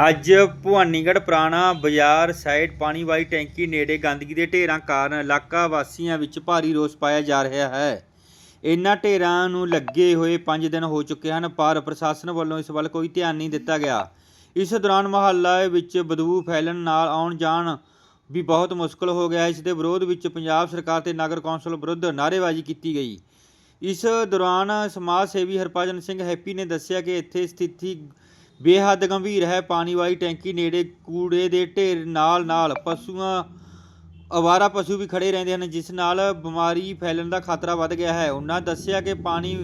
ਅੱਜ ਭਵਾਨੀਗੜ੍ਹ ਪੁਰਾਣਾ ਬਾਜ਼ਾਰ ਸਾਈਡ ਪਾਣੀ ਵਾਲੀ ਟੈਂਕੀ ਨੇੜੇ ਗੰਦਗੀ ਦੇ ਢੇਰਾਂ ਕਾਰਨ ਇਲਾਕਾ ਵਾਸੀਆਂ ਵਿੱਚ ਭਾਰੀ ਰੋਸ ਪਾਇਆ ਜਾ ਰਿਹਾ ਹੈ। ਇਨ੍ਹਾਂ ਢੇਰਾਂ ਨੂੰ ਲੱਗੇ ਹੋਏ 5 ਦਿਨ ਹੋ ਚੁੱਕੇ ਹਨ, ਪਰ ਪ੍ਰਸ਼ਾਸਨ ਵੱਲੋਂ ਇਸ ਵੱਲ ਕੋਈ ਧਿਆਨ ਨਹੀਂ ਦਿੱਤਾ ਗਿਆ। ਇਸ ਦੌਰਾਨ ਮੁਹੱਲਾ ਵਿੱਚ ਬਦਬੂ ਫੈਲਣ ਨਾਲ ਆਉਣ ਜਾਣ ਵੀ ਬਹੁਤ ਮੁਸ਼ਕਲ ਹੋ ਗਿਆ। ਇਸ ਦੇ ਵਿਰੋਧ ਵਿੱਚ ਪੰਜਾਬ ਸਰਕਾਰ ਤੇ ਨਗਰ ਕੌਂਸਲ ਵਿਰੁੱਧ ਨਾਅਰੇਬਾਜ਼ੀ ਕੀਤੀ ਗਈ। ਇਸ ਦੌਰਾਨ ਸਮਾਜ ਸੇਵੀ ਹਰਭਜਨ ਸਿੰਘ ਹੈਪੀ ਨੇ ਦੱਸਿਆ ਕਿ ਇੱਥੇ ਸਥਿਤੀ ਬੇਹੱਦ ਗੰਭੀਰ ਹੈ। ਪਾਣੀ ਵਾਲੀ ਟੈਂਕੀ ਨੇੜੇ ਕੂੜੇ ਦੇ ਢੇਰ ਨਾਲ ਨਾਲ ਪਸ਼ੂਆਂ, ਅਵਾਰਾ ਪਸ਼ੂ ਵੀ ਖੜੇ ਰਹਿੰਦੇ ਹਨ, ਜਿਸ ਨਾਲ ਬਿਮਾਰੀ ਫੈਲਣ ਦਾ ਖਤਰਾ ਵੱਧ ਗਿਆ ਹੈ। ਉਹਨਾਂ ਦੱਸਿਆ ਕਿ ਪਾਣੀ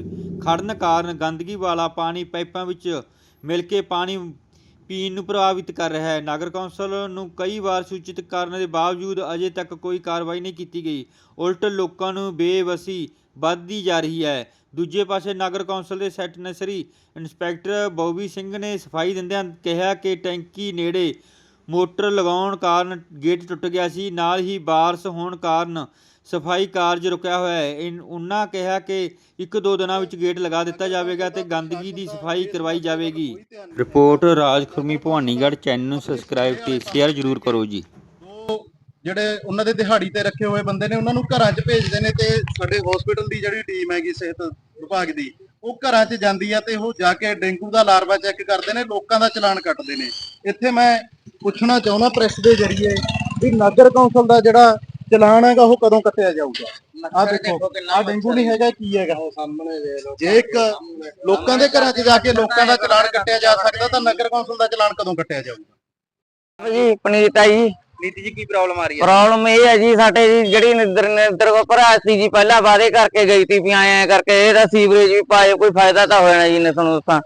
ਖੜਨ ਕਾਰਨ ਗੰਦਗੀ ਵਾਲਾ ਪਾਣੀ ਪਾਈਪਾਂ ਵਿੱਚ ਮਿਲ ਕੇ ਪਾਣੀ ਪੀਣ ਨੂੰ ਪ੍ਰਭਾਵਿਤ ਕਰ ਰਿਹਾ ਹੈ। ਨਗਰ ਕੌਂਸਲ ਨੂੰ ਕਈ ਵਾਰ ਸੂਚਿਤ ਕਰਨ ਦੇ ਬਾਵਜੂਦ ਅਜੇ ਤੱਕ ਕੋਈ ਕਾਰਵਾਈ ਨਹੀਂ ਕੀਤੀ ਗਈ। ਉਲਟ ਲੋਕਾਂ ਨੂੰ ਬੇਵਸੀ ਵੱਧਦੀ ਜਾ ਰਹੀ ਹੈ। ਦੂਜੇ ਪਾਸੇ ਨਗਰ ਕੌਂਸਲ ਦੇ ਸੈਕਟਰੀ ਇੰਸਪੈਕਟਰ ਬੋਬੀ ਸਿੰਘ ਨੇ ਸਫ਼ਾਈ ਦਿੰਦਿਆਂ ਕਿਹਾ ਕਿ ਟੈਂਕੀ ਨੇੜੇ ਮੋਟਰ ਲਗਾਉਣ ਕਾਰਨ ਗੇਟ ਟੁੱਟ ਗਿਆ ਸੀ ਨਾਲ ਹੀ ਬਾਰਸ ਹੋਣ ਕਾਰਨ ਸਫ਼ਾਈ ਕਾਰਜ ਰੁਕਿਆ ਹੋਇਆ ਹੈ। ਉਹਨਾਂ ਕਿਹਾ ਕਿ ਇੱਕ ਦੋ ਦਿਨਾਂ ਵਿੱਚ ਗੇਟ ਲਗਾ ਦਿੱਤਾ ਜਾਵੇਗਾ ਤੇ ਗੰਦਗੀ ਦੀ ਸਫ਼ਾਈ ਕਰਵਾਈ ਜਾਵੇਗੀ। ਰਿਪੋਰਟ ਰਾਜ ਖੁਰਮੀ ਭਵਾਨੀਗੜ੍ਹ ਚੈਨਲ ਨੂੰ ਸਬਸਕ੍ਰਾਈਬ ਤੇ ਸ਼ੇਅਰ ਜ਼ਰੂਰ ਕਰੋ ਜੀ। ਜਿਹੜੇ ਉਹਨਾਂ ਦੇ ਦਿਹਾੜੀ ਤੇ ਰੱਖੇ ਹੋਏ ਬੰਦੇ ਨੇ ਉਹਨਾਂ ਨੂੰ ਘਰਾਂ 'ਚ ਭੇਜਦੇ ਨੇ ਤੇ ਸਾਡੇ ਹਸਪੀਟਲ ਦੀ ਜਿਹੜੀ ਟੀਮ ਹੈਗੀ ਸਿਹਤ ਵਿਭਾਗ ਦੀ। ਉਹ ਘਰਾਂ 'ਚ ਜਾਂਦੀ ਆ ਤੇ ਉਹ ਜਾ ਕੇ ਡੇਂਗੂ ਦਾ ਲਾਰਵਾ ਚੈੱਕ ਕਰਦੇ ਨੇ ਲੋਕਾਂ ਦਾ ਚਲਾਨ ਕੱਟਦੇ ਨੇ। ਇੱਥੇ ਮੈਂ ਪੁੱਛਣਾ ਚਾਹੁੰਦਾ ਪ੍ਰੈਸ ਦੇ ਜ਼ਰੀਏ ਵੀ ਨਗਰ ਕੌਂਸਲ ਦਾ ਜਿਹੜਾ ਚਲਾਨ ਹੈਗਾ ਉਹ ਕਦੋਂ ਕੱਟਿਆ ਜਾਊਗਾ? ਆ ਦੇਖੋ ਆ ਡੇਂਗੂ ਨਹੀਂ ਹੈਗਾ ਕੀ ਹੈਗਾ? ਸਾਹਮਣੇ ਦੇ ਲੋ ਜੇ ਇੱਕ ਲੋਕਾਂ ਦੇ ਘਰਾਂ 'ਚ ਜਾ ਕੇ ਲੋਕਾਂ ਦਾ ਚਲਾਨ ਕੱਟਿਆ ਜਾ ਸਕਦਾ ਤਾਂ ਨਗਰ ਕੌਂਸਲ ਦਾ ਚਲਾਨ ਕਦੋਂ ਕੱਟਿਆ ਜਾਊਗਾ? ਜੀ ਪਨੀਤ ਜੀ ਨੀਤੀ ਜੀ ਕੀ ਪ੍ਰੋਬਲਮ ਆ ਰਹੀ ਪ੍ਰੋਬਲਮ ਇਹ ਹੈ ਜੀ, ਸਾਡੇ ਜੀ ਜਿਹੜੀ ਨਿੰਦਰ ਨਿੰਦਰ ਕੋ ਭਰਾ ਸੀ ਜੀ, ਪਹਿਲਾਂ ਵਾਅਦੇ ਕਰਕੇ ਗਈ ਸੀ ਵੀ ਆਏ ਕਰਕੇ ਇਹਦਾ ਸੀਵਰੇਜ ਵੀ ਪਾਏ, ਕੋਈ ਫਾਇਦਾ ਤਾਂ ਹੋਇਆ ਜੀ ਨੇ ਤੁਹਾਨੂੰ ਦੱਸਾਂ।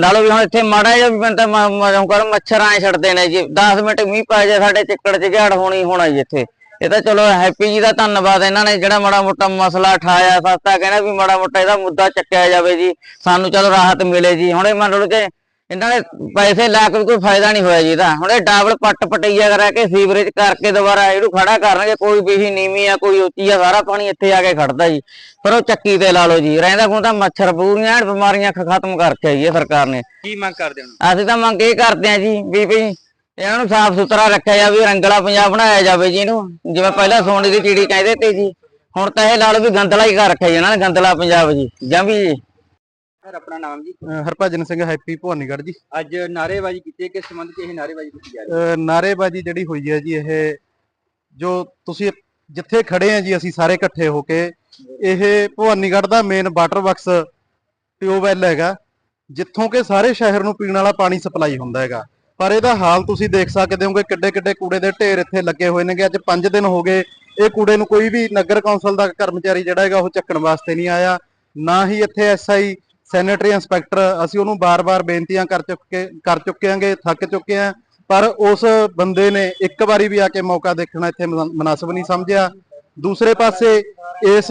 ਨਾਲੋਂ ਵੀ ਹੁਣ ਇੱਥੇ ਮਾੜਾ ਜਿਹਾ ਵੀ ਬੰਦਾ ਮਜੋਂ ਕਰ ਮੱਛਰ ਆਏ ਛੱਡਦੇ ਨੇ ਜੀ। 10 ਮਿੰਟ ਮੀਂਹ ਪੈ ਜਾ ਸਾਡੇ ਚਿੱਕੜ ਚ ਝਾੜ ਹੋਣੀ ਹੋਣਾ ਜੀ ਇੱਥੇ। ਇਹ ਤਾਂ ਚਲੋ ਹੈਪੀ ਜੀ ਦਾ ਧੰਨਵਾਦ, ਇਹਨਾਂ ਨੇ ਜਿਹੜਾ ਮਾੜਾ ਮੋਟਾ ਮਸਲਾ ਉਠਾਇਆ ਸਸਤਾ ਕਹਿੰਦਾ ਵੀ ਮਾੜਾ ਮੋਟਾ ਇਹਦਾ ਮੁੱਦਾ ਚੱਕਿਆ ਜਾਵੇ ਜੀ। ਸਾਨੂੰ ਚਲੋ ਰਾਹਤ ਮਿਲੇ ਜੀ। ਹੁਣ ਇਹ ਮੰਨ ਲਓ ਕਿ ਇਹਨਾਂ ਨੇ ਪੈਸੇ ਲਾ ਕੇ ਵੀ ਕੋਈ ਫਾਇਦਾ ਨਹੀਂ ਹੋਇਆ ਜੀ ਇਹਦਾ। ਹੁਣ ਇਹ ਡਬਲ ਪੱਟ ਪਟਈਆ ਕਰਾ ਕੇ ਸੀਵਰੇਜ ਕਰਕੇ ਦੁਬਾਰਾ ਇਹਨੂੰ ਖੜਾ ਕਰਨਗੇ ਕੋਈ ਵੀ ਨੀਵੀਂ ਆ ਕੋਈ ਉੱਚੀ ਆ ਸਾਰਾ ਪਾਣੀ ਇੱਥੇ ਆ ਕੇ ਖੜਦਾ ਜੀ। ਪਰ ਉਹ ਚੱਕੀ ਤੇ ਲਾ ਲਓ ਜੀ ਰਹਿੰਦਾ ਖੁੰਦਾ ਮੱਛਰ ਪੂਰੀਆਂ ਬਿਮਾਰੀਆਂ ਖਤਮ ਕਰਕੇ ਆਈ ਹੈ ਸਰਕਾਰ ਨੇ। ਕੀ ਮੰਗ ਕਰਦੇ ਹੋ ਅਸੀਂ ਤਾਂ ਮੰਗ ਇਹ ਕਰਦੇ ਆ ਜੀ ਵੀ ਵੀ ਇਹਨਾਂ ਨੂੰ ਸਾਫ਼ ਸੁਥਰਾ ਰੱਖਿਆ ਜਾਵੇ ਰੰਗਲਾ ਪੰਜਾਬ ਬਣਾਇਆ ਜਾਵੇ ਜੀ ਇਹਨੂੰ। ਜਿਵੇਂ ਪਹਿਲਾਂ ਸੋਨੇ ਦੀ ਚਿੜੀ ਕਹਿੰਦੇ ਤੇ ਜੀ ਹੁਣ ਤਾਂ ਇਹ ਲਾ ਲਓ ਵੀ ਗੰਦਲਾ ਹੀ ਕਰ ਰੱਖਿਆ ਜੀ ਇਹਨਾਂ ਨੇ ਗੰਦਲਾ ਪੰਜਾਬ ਜੀ। ਜਾਂ ਵੀ ਜੀ ਸਰ ਆਪਣਾ ਨਾਮ ਜੀ? ਅਹ ਹਰਭਜਨ ਸਿੰਘ ਹੈਪੀ ਭਵਾਨੀਗੜ੍ਹ ਜੀ। ਅੱਜ ਨਾਅਰੇਬਾਜ਼ੀ ਕੀਤੀ ਕਿਸ ਸੰਬੰਧ 'ਚ ਇਹ ਨਾਅਰੇਬਾਜ਼ੀ ਕੀਤੀ ਜਾ ਰਹੀ ਹੈ? ਅਹ ਨਾਅਰੇਬਾਜ਼ੀ ਜਿਹੜੀ ਹੋਈ ਹੈ ਜੀ ਇਹ ਜੋ ਤੁਸੀਂ ਜਿੱਥੇ ਖੜੇ ਆ ਜੀ ਅਸੀਂ ਸਾਰੇ ਇਕੱਠੇ ਹੋ ਕੇ ਇਹ ਭਵਾਨੀਗੜ੍ਹ ਦਾ ਮੇਨ ਵਾਟਰ ਵਰਕਸ ਟਿਊਬਵੈਲ ਹੈਗਾ ਜਿੱਥੋਂ ਕਿ ਸਾਰੇ ਸ਼ਹਿਰ ਨੂੰ ਪੀਣ ਵਾਲਾ ਪਾਣੀ ਸਪਲਾਈ ਹੁੰਦਾ ਹੈਗਾ। ਪਰ ਇਹਦਾ ਹਾਲ ਤੁਸੀਂ ਦੇਖ ਸਕਦੇ ਹੋਗੇ ਕਿੱਡੇ ਕਿੱਡੇ ਕੂੜੇ ਦੇ ਢੇਰ ਇੱਥੇ ਲੱਗੇ ਹੋਏ ਨੇਗੇ। ਅੱਜ 5 ਦਿਨ ਹੋ ਗਏ ਇਹ ਕੂੜੇ ਨੂੰ ਕੋਈ ਵੀ ਨਗਰ ਕੌਂਸਲ ਦਾ ਕਰਮਚਾਰੀ ਜਿਹੜਾ ਹੈਗਾ ਉਹ ਚੱਕਣ ਵਾਸਤੇ ਨਹੀਂ ਆਇਆ। ਨਾ ਹੀ ਇੱਥੇ ਐਸਆਈ ਸੈਨੇਟਰੀ ਇੰਸਪੈਕਟਰ, ਅਸੀਂ ਉਹਨੂੰ ਬਾਰ-ਬਾਰ ਬੇਨਤੀਆਂ ਕਰ ਚੁੱਕੇ ਕਰ ਚੁੱਕੇ ਆਂਗੇ ਥੱਕ ਚੁੱਕੇ ਆਂ ਪਰ ਉਸ ਬੰਦੇ ਨੇ ਇੱਕ ਵਾਰੀ ਵੀ ਆ ਕੇ ਮੌਕਾ ਦੇਖਣਾ ਇੱਥੇ ਮਨਾ- ਨਹੀਂ ਸਮਝਿਆ। ਦੂਸਰੇ ਪਾਸੇ, ਇਸ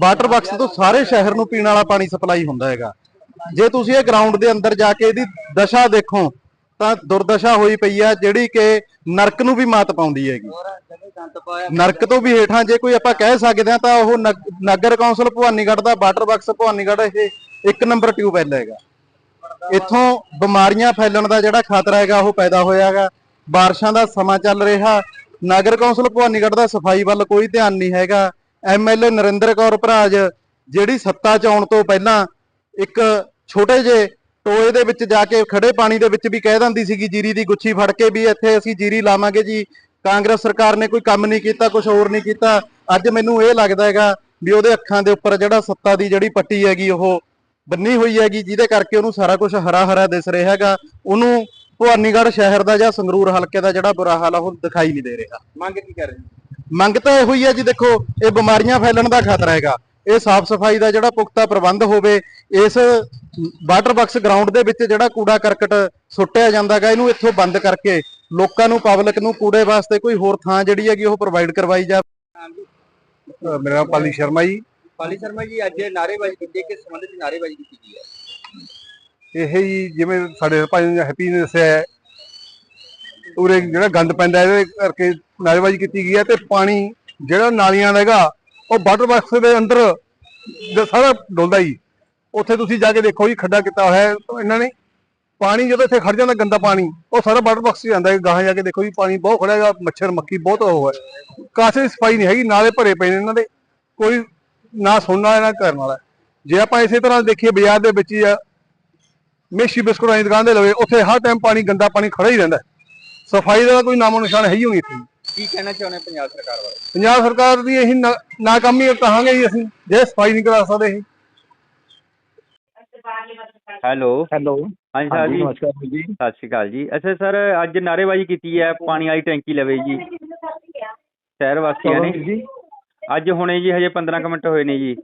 ਵਾਟਰ ਬਾਕਸ ਤੋਂ ਸਾਰੇ ਸ਼ਹਿਰ ਨੂੰ ਪੀਣ ਵਾਲਾ ਪਾਣੀ ਸਪਲਾਈ ਹੁੰਦਾ ਹੈਗਾ। ਜੇ ਤੁਸੀਂ ਇਹ ਗਰਾਊਂਡ ਦੇ ਅੰਦਰ ਜਾ ਕੇ ਇਹਦੀ ਦਸ਼ਾ ਦੇਖੋ, ਤਾਂ ਦੁਰਦਸ਼ਾ ਹੋਈ ਪਈ ਆ, ਜਿਹੜੀ ਕਿ ਨਰਕ ਨੂੰ ਵੀ ਮਾਤ ਪਾਉਂਦੀ ਹੈਗੀ। ਨਰਕ ਤੋਂ ਵੀ ਹੇਠਾਂ ਜੇ ਕੋਈ ਆਪਾਂ ਕਹਿ ਸਕਦੇ ਆ ਤਾਂ ਉਹ ਨਗਰ ਕੌਂਸਲ ਭਵਾਨੀਗੜ੍ਹ ਦਾ ਵਾਟਰ ਬਾਕਸ ਭਵਾਨੀਗੜ੍ਹ ਇਹ ਇੱਕ ਨੰਬਰ ਟਿਊਬਵੈਲ ਹੈਗਾ ਇੱਥੋਂ ਬਿਮਾਰੀਆਂ ਫੈਲਣ ਦਾ ਜਿਹੜਾ ਖਤਰਾ ਹੈਗਾ, ਉਹ ਪੈਦਾ ਹੋਇਆ ਹੈਗਾ। ਬਾਰਿਸ਼ਾਂ ਦਾ ਸਮਾਂ ਚੱਲ ਰਿਹਾ। ਨਗਰ ਕੌਂਸਲ ਭਵਾਨੀਗੜ੍ਹ ਦਾ ਸਫ਼ਾਈ ਵੱਲ ਕੋਈ ਧਿਆਨ ਨਹੀਂ ਹੈਗਾ। ਐਮਐਲਏ ਨਰਿੰਦਰ ਕੌਰ ਭਰਾਜ, ਜਿਹੜੀ ਸੱਤਾ 'ਚ ਆਉਣ ਤੋਂ ਪਹਿਲਾਂ ਇੱਕ ਛੋਟੇ ਜਿਹੇ ਟੋਏ ਦੇ ਵਿੱਚ ਜਾ ਕੇ ਖੜੇ ਪਾਣੀ ਦੇ ਵਿੱਚ ਵੀ ਕਹਿ ਦਿੰਦੀ ਸੀਗੀ, ਜੀਰੀ ਦੀ ਗੁੱਛੀ ਫੜ ਕੇ ਵੀ ਇੱਥੇ ਅਸੀਂ ਜੀਰੀ ਲਾਵਾਂਗੇ ਜੀ। ਕਾਂਗਰਸ ਸਰਕਾਰ ਨੇ ਕੋਈ ਕੰਮ ਨਹੀਂ ਕੀਤਾ ਕੁਝ ਹੋਰ ਨਹੀਂ ਕੀਤਾ। ਅੱਜ ਮੈਨੂੰ ਇਹ ਲੱਗਦਾ ਹੈਗਾ ਵੀ ਉਹਦੇ ਅੱਖਾਂ ਦੇ ਉੱਪਰ ਜਿਹੜਾ ਸੱਤਾ ਦੀ ਜਿਹੜੀ ਪੱਟੀ ਹੈਗੀ, ਉਹ ਬੰਨੀ ਹੋਈ ਹੈਗੀ ਜਿਹਦੇ ਕਰਕੇ ਉਹਨੂੰ ਸਾਰਾ ਕੁਝ ਹਰਾ ਹਰਾ ਦਿਸ ਰਿਹਾ ਹੈਗਾ। ਉਹਨੂੰ ਭਵਾਨੀਗੜ੍ਹ ਸ਼ਹਿਰ ਦਾ ਜਾਂ ਸੰਗਰੂਰ ਹਲਕੇ ਦਾ ਜਿਹੜਾ ਬੁਰਾ ਹਾਲ ਆ ਉਹ ਦਿਖਾਈ ਨਹੀਂ ਦੇ ਰਿਹਾ। ਮੰਗ ਕੀ ਕਰ ਰਹੇ ਮੰਗ ਤਾਂ ਇਹੋ ਹੀ ਹੈ ਜੀ ਦੇਖੋ ਇਹ ਬਿਮਾਰੀਆਂ ਫੈਲਣ ਦਾ ਖਤਰਾ ਹੈਗਾ। ਇਹ ਸਾਫ਼ ਸਫ਼ਾਈ ਦਾ ਜਿਹੜਾ ਪੁਖਤਾ ਪ੍ਰਬੰਧ ਹੋਵੇ ਇਸ ਵਾਟਰ ਬਾਕਸ ਗਰਾਊਂਡ ਦੇ ਵਿੱਚ ਜਿਹੜਾ ਕੂੜਾ ਕਰਕਟ ਸੁੱਟਿਆ ਜਾਂਦਾ ਹੈਗਾ ਇਹਨੂੰ ਇੱਥੋਂ ਬੰਦ ਕਰਕੇ ਲੋਕਾਂ ਨੂੰ ਪਬਲਿਕ ਨੂੰ ਕੂੜੇ ਵਾਸਤੇ ਕੋਈ ਹੋਰ ਥਾਂ ਜਿਹੜੀ ਹੈਗੀ ਉਹ ਪ੍ਰੋਵਾਈਡ ਕਰਵਾਈ ਜਾਵੇ ਜੀ ਮੇਰਾ ਪਾਲੀ ਸ਼ਰਮਾ ਜੀ। ਪਾਲੀ ਸ਼ਰਮਾ ਜੀ, ਅੱਜ ਨਾਅਰੇਬਾਜ਼ੀ ਕੀਤੀ ਕਿਸ ਸੰਬੰਧ 'ਚ ਨਾਅਰੇਬਾਜ਼ੀ ਕੀਤੀ ਗਈ ਹੈ? ਇਹ ਹੀ ਜਿਵੇਂ ਸਾਡੇ ਭਾਈ ਨੇ ਹੈਪੀ ਨੇ ਦੱਸਿਆ ਹੈ, ਉਰੇ ਜਿਹੜਾ ਗੰਦ ਪੈਂਦਾ ਇਹਦੇ ਕਰਕੇ ਨਾਰੇਬਾਜ਼ੀ ਕੀਤੀ ਗਈ ਹੈ ਤੇ ਪਾਣੀ ਜਿਹੜਾ ਨਾਲੀਆਂ ਦਾ ਹੈਗਾ, ਉਹ ਵਾਟਰ ਬਾਕਸ ਦੇ ਅੰਦਰ ਸਾਰਾ ਡੁੱਲਦਾ ਹੀ ਉੱਥੇ ਤੁਸੀਂ ਜਾ ਕੇ ਦੇਖੋ ਜੀ, ਖੱਡਾ ਕੀਤਾ ਹੋਇਆ ਹੈ ਇਹਨਾਂ ਨੇ। ਪਾਣੀ ਜਦੋਂ ਇੱਥੇ ਖੜ ਜਾਂਦਾ ਗੰਦਾ ਪਾਣੀ, ਉਹ ਸਾਰਾ ਵਾਟਰ ਬਾਕਸ 'ਚ ਜਾਂਦਾ ਹੈ। ਗਾਹਾਂ ਜਾ ਕੇ ਦੇਖੋ ਜੀ, ਪਾਣੀ ਬਹੁਤ ਖੜਾ ਹੈਗਾ, ਮੱਛਰ ਮੱਖੀ ਬਹੁਤ ਉਹ ਹੈ। ਕਾਸੇ ਸਫ਼ਾਈ ਨਹੀਂ ਹੈਗੀ, ਨਾਲੇ ਭਰੇ ਪਏ ਨੇ ਇਹਨਾਂ ਦੇ। ਕੋਈ ਨਾ ਸੁਣਨ ਵਾਲਾ ਨਾ ਕਰਨ ਵਾਲਾ। ਜੇ ਆਪਾਂ ਇਸੇ ਤਰ੍ਹਾਂ ਦੇਖੀਏ ਬਾਜ਼ਾਰ ਦੇ ਵਿੱਚ ਹੀ ਆ ਮੇਸ਼ੀ ਬਿਸਕੁਟਾਂ ਦੀ ਦੁਕਾਨ ਦੇ ਲਵੇ ਉੱਥੇ ਹਰ ਟਾਈਮ ਪਾਣੀ ਗੰਦਾ ਪਾਣੀ ਖੜਾ ਹੀ ਰਹਿੰਦਾ। ਸਫ਼ਾਈ ਦਾ ਕੋਈ ਨਾਮੋ ਨਿਸ਼ਾਨ ਹੈ ਹੀ ਨਹੀਂ ਇੱਥੇ। ਕੀ ਕਹਿਣਾ ਚਾਹੁੰਦੇ ਪੰਜਾਬ ਸਰਕਾਰ ਬਾਰੇ? ਪੰਜਾਬ ਸਰਕਾਰ ਦੀ ਇਹੀ ਨਾ- ਨਾਕਾਮੀ ਕਹਾਂਗੇ ਜੀ ਅਸੀਂ ਜੇ ਸਫ਼ਾਈ ਨਹੀਂ ਕਰਾ ਸਕਦੇ ਇਹ ਹੈਲੋ। ਹੈਲੋ। ਹਾਂਜੀ ਹਾਂਜੀ ਜੀ। ਨਮਸਕਾਰ ਜੀ। ਸਤਿ ਸ਼੍ਰੀ ਅਕਾਲ ਜੀ। ਅੱਛਾ ਸਰ ਅੱਜ ਨਾਅਰੇਬਾਜ਼ੀ ਕੀਤੀ ਹੈ ਪਾਣੀ ਵਾਲੀ ਟੈਂਕੀ ਲਵੇ ਜੀ। ਸ਼ਹਿਰ ਵਾਸੀਆਂ ਨੇ। ਅੱਜ ਹੁਣੇ ਜੀ ਹਜੇ 15 ਕੁ ਮਿੰਟ ਹੋਏ ਨੇ ਜੀ।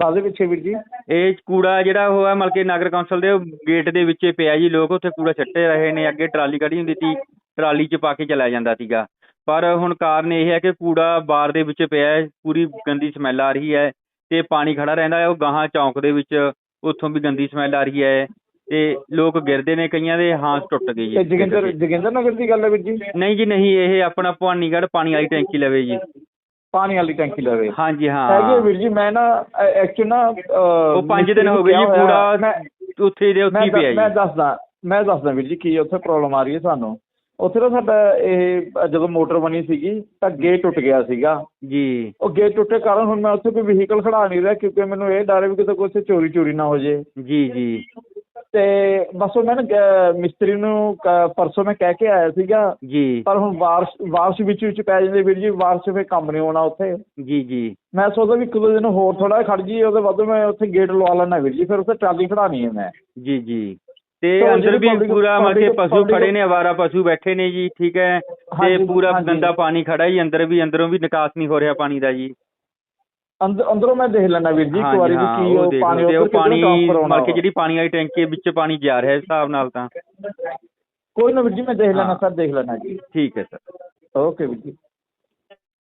ਕਾਦੇ ਪਿੱਛੇ ਵੀਰ ਜੀ? ਇਹ ਕੂੜਾ ਜਿਹੜਾ ਉਹ ਹੈ ਮਤਲਬ ਕਿ ਨਗਰ ਕੌਂਸਲ ਦੇ ਗੇਟ ਦੇ ਵਿੱਚ ਪਿਆ ਜੀ ਲੋਕ ਉੱਥੇ ਕੂੜਾ ਛੱਟੇ ਰਹੇ ਨੇ ਅੱਗੇ ਟਰਾਲੀ ਖੜੀ ਹੁੰਦੀ ਸੀ ਟਰਾਲੀ 'ਚ ਪਾ ਕੇ ਚਲਾ ਜਾਂਦਾ ਸੀਗਾ। ਪਰ ਹੁਣ ਕਾਰਨ ਇਹ ਹੈ ਕਿ ਕੂੜਾ ਬਾਰ ਦੇ ਵਿੱਚ ਪਿਆ ਹੈ ਪੂਰੀ ਗੰਦੀ ਸਮੈਲ ਆ ਰਹੀ ਹੈ ਤੇ ਪਾਣੀ ਖੜਾ ਰਹਿੰਦਾ ਹੈ ਉਹ ਗਾਹਾਂ ਚੌਂਕ ਦੇ ਵਿੱਚ ਉੱਥੋਂ ਵੀ ਗੰਦੀ ਸਮੈਲ ਆ ਰਹੀ ਹੈ ਤੇ ਲੋਕ ਗਿਰਦੇ ਨੇ ਕਈਆਂ ਦੇ ਹਾਂਸ ਟੁੱਟ ਗਏ ਜੀ। ਜੋਗਿੰਦਰ ਜੋਗਿੰਦਰ ਨਗਰ ਦੀ ਗੱਲ ਹੈ ਵੀਰ ਜੀ? ਨਹੀਂ ਜੀ ਨਹੀਂ ਇਹ ਆਪਣਾ ਭਵਾਨੀਗੜ੍ਹ ਪਾਣੀ ਵਾਲੀ ਟੈਂਕੀ ਲਵੇ ਜੀ। ਪਾਣੀ ਵਾਲੀ ਟੈਂਕੀ ਲਵੇ। ਹਾਂਜੀ ਹੈਗੀ ਹੈ ਹਾਂ ਵੀਰ ਜੀ ਮੈਂ ਨਾ ਐਕਚੁਅਲੀ ਨਾ ਉਹ 5 ਦਿਨ ਹੋ ਗਏ ਜੀ ਕੂੜਾ ਉੱਥੇ ਦੇ ਉੱਥੇ ਪਿਆ ਮੈਂ ਜੀ ਦੱਸਦਾ ਮੈਂ ਦੱਸਦਾ ਵੀਰ ਜੀ ਕੀ ਉੱਥੇ ਪ੍ਰੋਬਲਮ ਆ ਰਹੀ ਹੈ ਸਾਨੂੰ। ਉੱਥੇ ਨਾ ਸਾਡਾ ਇਹ ਜਦੋਂ ਮੋਟਰ ਬਣੀ ਸੀਗੀ ਤਾਂ ਗੇਟ ਟੁੱਟ ਗਿਆ ਸੀਗਾ। ਜੀ। ਉਹ ਗੇਟ ਟੁੱਟੇ ਕਾਰਨ ਹੁਣ ਮੈਂ ਉੱਥੇ ਕੋਈ ਵਹੀਕਲ ਖੜਾ ਨਹੀਂ ਰਿਹਾ ਕਿਉਂਕਿ ਮੈਨੂੰ ਇਹ ਡਰ ਹੈ ਵੀ ਕਿਤੇ ਕੋਈ ਚੋਰੀ ਚੋਰੀ ਨਾ ਹੋ ਜੇ। ਜੀ ਜੀ। ਤੇ ਬਸ ਉਹ ਮੈਂ ਨਾ ਮਿਸਤਰੀ ਨੂੰ ਪਰਸੋਂ ਮੈਂ ਕਹਿ ਕੇ ਆਇਆ ਸੀਗਾ। ਜੀ। ਪਰ ਹੁਣ ਬਾਰਿਸ਼ ਬਾਰਿਸ਼ ਵਿੱਚ ਵਿੱਚ ਪੈ ਜਾਂਦੇ ਵੀਰ ਜੀ ਬਾਰਿਸ਼ ਫੇ ਕੰਮ ਨਹੀਂ ਹੋਣਾ ਉੱਥੇ। ਜੀ ਜੀ। ਮੈਂ ਸੋਚਦਾ ਵੀ ਇੱਕ ਦੋ ਦਿਨ ਹੋਰ ਥੋੜਾ ਖੜ ਜੀ ਉਹਦੇ ਬਾਅਦ ਮੈਂ ਉੱਥੇ ਗੇਟ ਲਵਾ ਲੈਣਾ ਵੀਰ ਜੀ ਫਿਰ ਉੱਥੇ ਟਰਾਲੀ ਖੜਾਣੀ ਹੈ ਮੈਂ। ਜੀ ਜੀ। ਤੇ ਅੰਦਰ ਵੀ ਪੂਰਾ ਮਤਲਬ ਪਸ਼ੂ ਖੜੇ ਨੇ ਆਵਾਰਾ ਪਸ਼ੂ ਬੈਠੇ ਨੇ ਜੀ ਠੀਕ ਹੈ। ਤੇ ਪੂਰਾ। ਗੰਦਾ ਪਾਣੀ ਖੜਾ ਜੀ ਅੰਦਰ ਵੀ ਅੰਦਰੋਂ ਵੀ ਨਿਕਾਸ ਨਹੀਂ ਹੋ ਰਿਹਾ ਪਾਣੀ ਦਾ ਜੀ। ਅੰਦਰ ਮੈਂ ਦੇਖ ਲੈਣਾ ਵੀਰ ਜੀ ਇੱਕ ਵਾਰੀ ਵੀ ਕੀ ਉਹ ਪਾਣੀ ਉਹ ਪਾਣੀ ਮਤਲਬ ਕਿ ਜਿਹੜੀ ਪਾਣੀ ਵਾਲੀ ਟੈਂਕੀ ਵਿੱਚ ਪਾਣੀ ਜਾ ਰਿਹਾ ਇਸ ਹਿਸਾਬ ਨਾਲ ਤਾਂ। ਕੋਈ ਨਾ ਵੀਰ ਜੀ ਮੈਂ ਦੇਖ ਲੈਣਾ। ਸਰ ਦੇਖ ਲੈਣਾ ਜੀ। ਠੀਕ ਹੈ ਸਰ। ਓਕੇ ਵੀਰ ਜੀ।